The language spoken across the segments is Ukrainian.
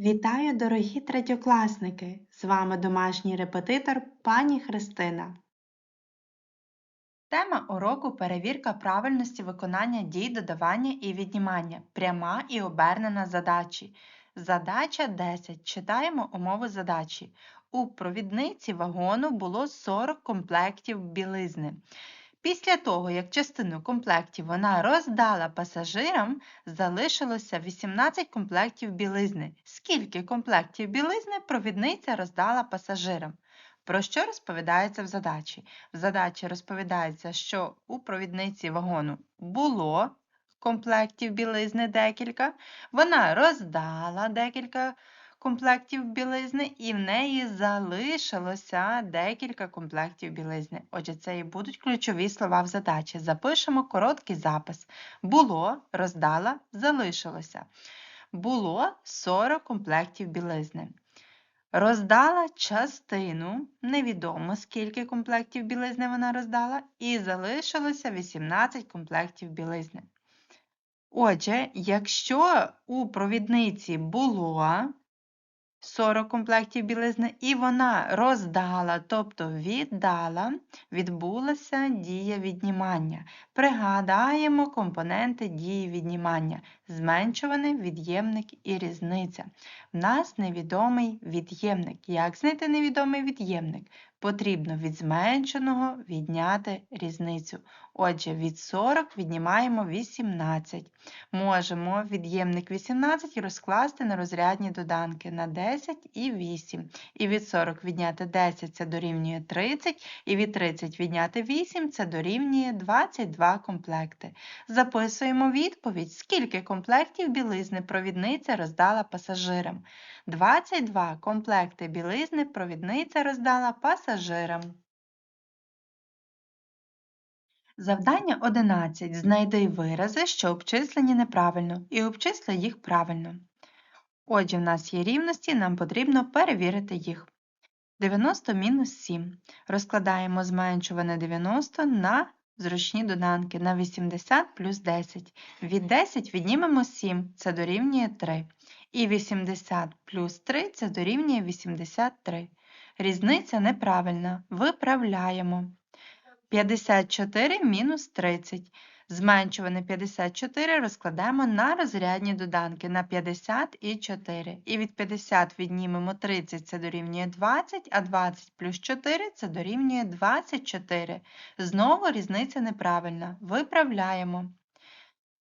Вітаю, дорогі третьокласники! З вами домашній репетитор пані Христина. Тема уроку перевірка правильності виконання дій додавання і віднімання. Пряма і обернена задачі. Задача 10. Читаємо умови задачі. У провідниці вагону було 40 комплектів білизни. Після того, як частину комплектів вона роздала пасажирам, залишилося 18 комплектів білизни. Скільки комплектів білизни провідниця роздала пасажирам? Про що розповідається в задачі? В задачі розповідається, що у провідниці вагону було комплектів білизни декілька, вона роздала декілька комплектів білизни, і в неї залишилося декілька комплектів білизни. Отже, це і будуть ключові слова в задачі. Запишемо короткий запис. Було, роздала, залишилося. Було 40 комплектів білизни. Роздала частину, невідомо скільки комплектів білизни вона роздала, і залишилося 18 комплектів білизни. Отже, якщо у провідниці було 40 комплектів білизни, і вона роздала, тобто віддала, відбулася дія віднімання. Пригадаємо компоненти дії віднімання: зменшуваний від'ємник і різниця. В нас невідомий від'ємник. Як знайти невідомий від'ємник? Потрібно від зменшеного відняти різницю. Отже, від 40 віднімаємо 18. Можемо від'ємник 18 розкласти на розрядні доданки на 10 і 8. І від 40 відняти 10 це дорівнює 30, і від 30 відняти 8 це дорівнює 22 комплекти. Записуємо відповідь, скільки комплектів білизни провідниця роздала пасажирам. 22 комплекти білизни провідниця роздала пасажирам. Завдання 11. Знайди вирази, що обчислені неправильно, і обчисли їх правильно. Отже, в нас є рівності, нам потрібно перевірити їх. 90 мінус 7. Розкладаємо зменшуване 90 на зручні доданки на 80 плюс 10. Від 10 віднімемо 7, це дорівнює 3. І 80 плюс 3 це дорівнює 83. Різниця неправильна. Виправляємо. 54 мінус 30. Зменшуване 54 розкладаємо на розрядні доданки на 50 і 4. І від 50 віднімемо 30, це дорівнює 20, а 20 плюс 4 це дорівнює 24. Знову різниця неправильна. Виправляємо.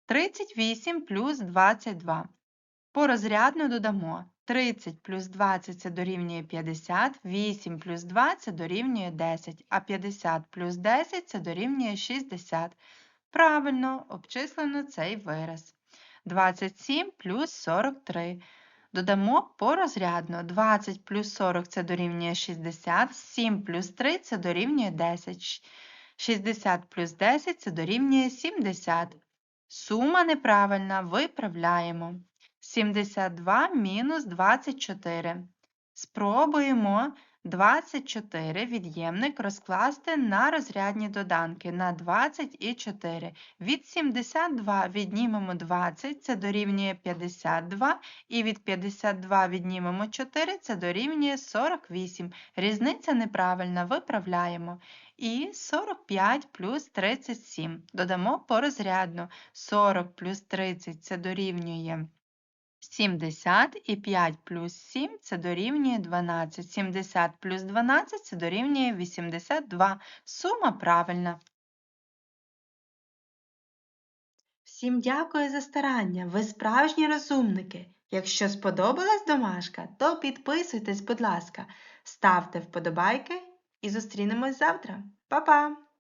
38 плюс 22. Порозрядно додамо 30 плюс 20 це дорівнює 50, 8 плюс 2 це дорівнює 10, а 50 плюс 10 це дорівнює 60. Правильно обчислено цей вираз. 27 плюс 43. Додамо порозрядно. 20 плюс 40 це дорівнює 60, 7 плюс 3 це дорівнює 10. 60 плюс 10 це дорівнює 70. Сума неправильна, виправляємо. 72 мінус 24. Спробуємо 24 від'ємник розкласти на розрядні доданки на 20 і 4. Від 72 віднімемо 20, це дорівнює 52, і від 52 віднімемо 4, це дорівнює 48. Різниця неправильна, виправляємо. І 45 плюс 37. Додамо порозрядно. 40 плюс 30 це дорівнює. 70 і 5 плюс 7 це дорівнює 12. 70 плюс 12 це дорівнює 82. Сума правильна. Всім дякую за старання, ви справжні розумники. Якщо сподобалась домашка, то підписуйтесь, будь ласка, ставте вподобайки і зустрінемось завтра. Па-па!